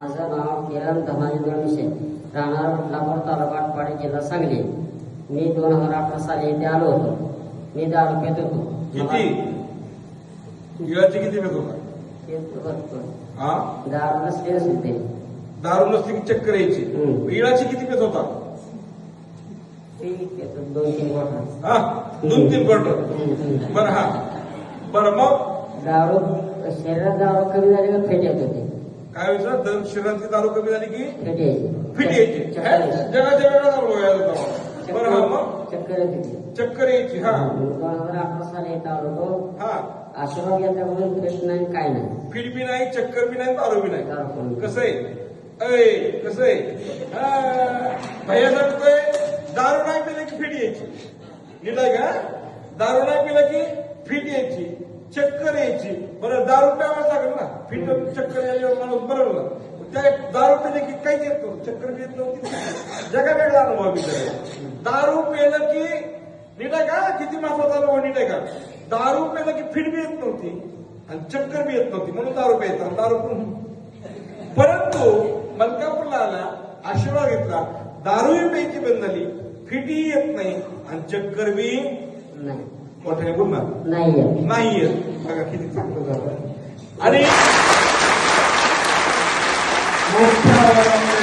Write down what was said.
माझं नाव किरण धनाजी दोनशे राहणार लातूर तालुका आटपाडी जिल्हा सांगली. मी दोन हजार अठरा साली इथे आलो होतो. मी दारू पित होतो. किती? किती पेत होता? ते भरपूर. हा? दारू नसले नसते दारू नसली की चक्कर यायची. इळाची किती पेत होता? ते दोन तीन बॉटल. हा? दोन तीन बरं हा. बरं मग? दारू शरीरात दारू कमी झाली फेट येत होते? काय व्हायचं दर शरीरातली दारू कमी झाली की? फेट यायची. जगाच्या वेगळा दारू व्हायला होता बरं हा मग? चक्कर चक्कर यायची हा. हा. आशीर्वाद घेतल्यामुळे फेट नाही काय नाही. फिट बी नाही चक्कर बी नाही दारू बी नाही. कसं आहे? अय कसं आहे? भैया सांगतोय दारू नाही पिलं की फिट यायची. नीट आहे का दारू नाही पिलं की फिट यायची. चक्कर यायची. बरं दारू प्यावाच लागेल ना. फिट चक्कर यायला माणूस बरवला. त्या दारू पिले की काहीच येत नव्हतं. चक्कर बी येत नव्हती. जगा वेगळा अनुभव मी दारू पेलं की नीट आहे का? किती महत्त्वाचा अनुभव नीट आहे का? दारू पेलं की फिट बी येत नव्हती. आणि चक्कर बी येत नव्हती. म्हणून दारू प्यायचा. दारू पण परंतु मलकापूरला आला आशीर्वाद घेतला. दारूही प्यायची बंद झाली. फिटही येत नाही. आणि चक्कर बी नाही. 어떻게 보면 마이어 마이어 아까 기득사고가 아니 목표 여러분들